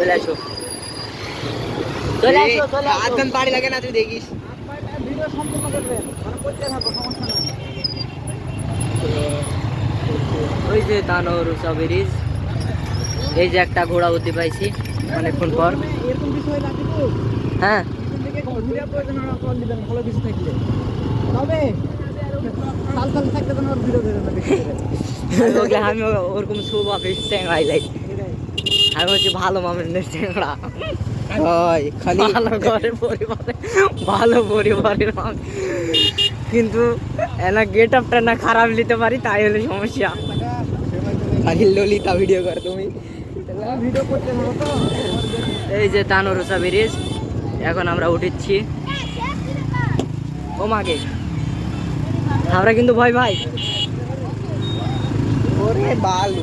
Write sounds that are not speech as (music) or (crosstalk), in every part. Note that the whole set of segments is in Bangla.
চলে আসো। চলে আসো চলে আসো। আধখান পাড়ি লাগে না তুই দেখিস। ভিডিও সম্পূর্ণ করবেন মানে করতে থাকব সমস্যা নাই ওই যে তানোর উষা ব্রিজ এই যে একটা ঘোড়া হতে পাইছি অনেকক্ষণ পর। এরকম কিছু হয়ে। হ্যাঁ। থেকে। আমি ওকে আমি ও- ওরকম শুভ ট্যাংরাই লাই এটাই। আমি হচ্ছে ভালো মামের ট্যাংরা ওই খালি ভালো ঘরের পরিবারে ভালো পরিবারের। কিন্তু এনা গেট আপটা না খারাপ নিতে পারি তাই হলে সমস্যা। খালি ললিতা ভিডিও কর তুমি। ভিডিও করতে তো এই যে তানোরসা ব্রিজ এখন আমরা উঠেছি। ও মাগে। আমরা কিন্তু ভয় ভাই। ওরে বালু।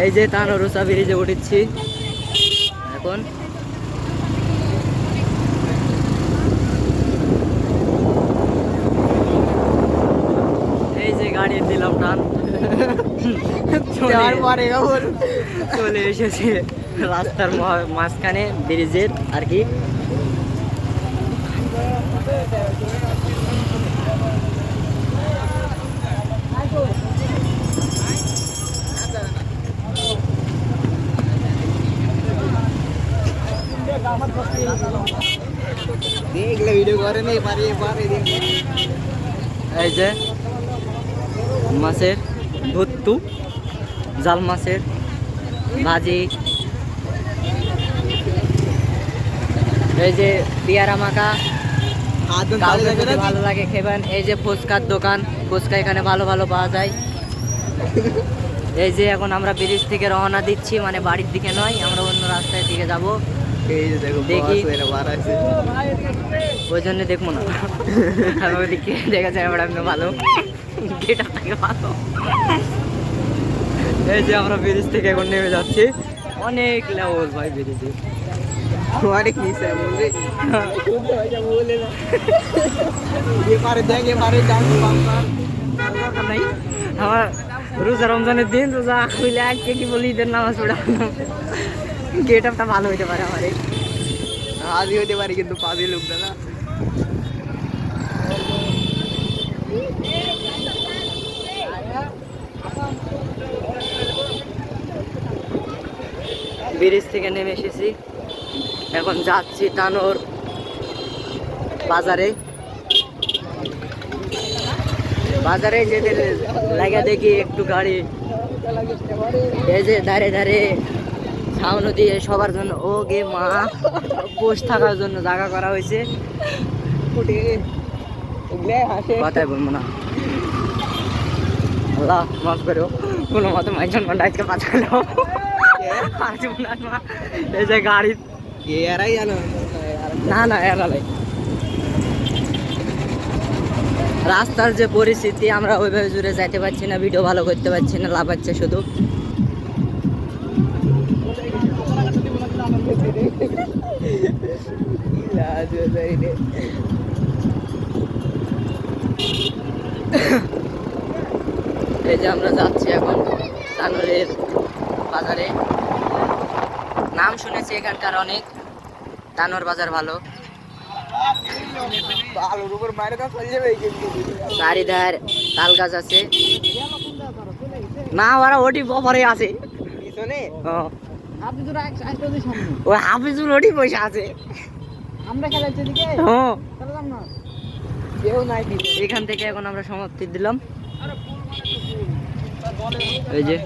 এই যে তানোরসা ব্রিজে উঠেছি। এখন এই যে গাড়ির দিলাম টান। চলে- এসেছে। রাস্তার মাঝখানে ব্রিজের আর কি দেখলে ভিডিও করে নেই পারে পারে এই যে মাছের ভুত্তু জাল মাছের ভাজি এই যে পেয়ারা মাখা ভালো লাগে খেবেন এই যে ফুচকার দোকান ফুচকা এখানে ভালো ভালো পাওয়া যায় এই যে এখন আমরা ব্রিজ থেকে রওনা দিচ্ছি মানে বাড়ির দিকে নয় আমরা অন্য রাস্তার দিকে যাব। ওই জন্য দেখব না। দেখা যায় আমরা ভালো। ভালো। এই যে আমরা ব্রিজ থেকে এখন নেমে যাচ্ছি। অনেক লেভেল ভাই ব্রিজে। অনেক নিচে বলে রোজা রমজানের দিন রোজা খুলে আজকে কি বলি ঈদের নামাজ পড়া গেট আপটা ভালো হইতে পারে আমার। আদি হতে পারে কিন্তু পাবি লোকটা না। ব্রিজ থেকে নেমে এসেছি। এখন যাচ্ছি তানোর বাজারে। বাজারে যেতে লাগা দেখি একটু গাড়ি। এই যে ধারে ধারে সামনে দিয়ে সবার জন্য ও গে মা বস থাকার জন্য জায়গা করা হয়েছে। কথাই বলব না। আল্লাহ মাফ করো। কোনো মতো মাইজন ঘণ্টা আজকে গাড়ি। না না রাস্তার যে পরিস্থিতি আমরা ওইভাবে জুড়ে যাইতে পারছি না ভিডিও ভালো করতে পারছি না লাভ শুধু। (laughs) এই যে আমরা যাচ্ছি এখন চানুরের বাজারে। নাম শুনেছি এখানকার অনেক। তানোর বাজার ভালো। চারিধার তাল গাছ আছে। না ওরা ওটি বপরে আছে। পিছনে? ও, রাখ- আসতে দিই সামনে। ওই হাফিজুল ওটি বসে আছে। আমরা খেলাচ্ছি এদিকে হ্যাঁ। না। কেউ নাই এখান থেকে এখন আমরা সমাপ্তি দিলাম। এই যে।